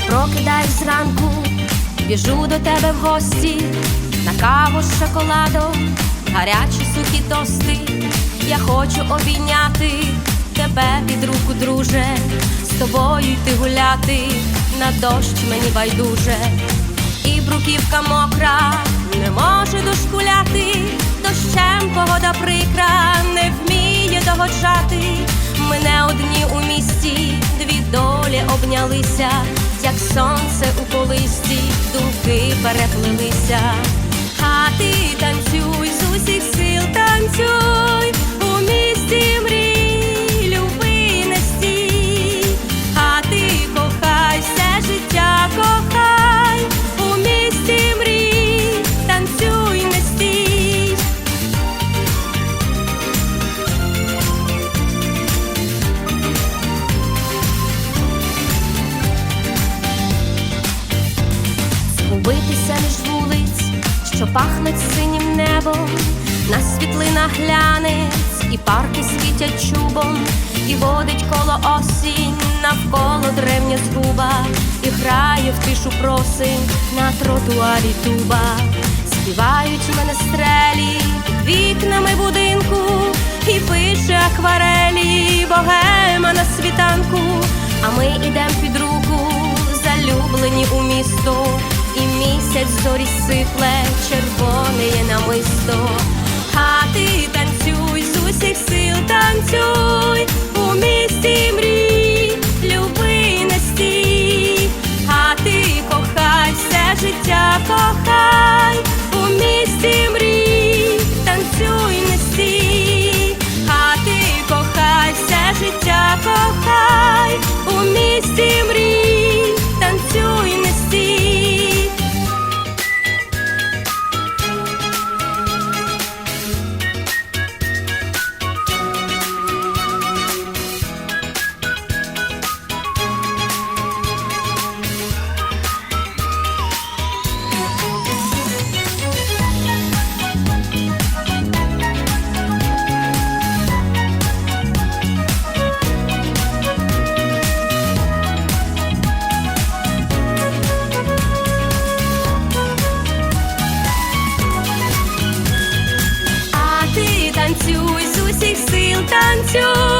прокидаюсь зранку, біжу до тебе в гості, на каву з шоколадом, гарячі сухі тости. Я хочу обійняти тебе під руку, друже, з тобою йти гуляти, на дощ мені байдуже, і бруківка мокра, не може дошкуляти, дощем погода прикра, не вміє догоджати. Ми не одні у місті, дві долі обнялися, як сонце у колисті, думки переплилися. Згубитися між вулиць, що пахнуть синім небом, на світлинах глянець, і парки світять чубом, і водить коло осінь, навколо древня згуба, і грає в тишу просинь на тротуарі туба, співають мене стрелі вікнами будинку, і пише акварелі, богема на світанку, місяць зорі сипле, червоне намисто. 就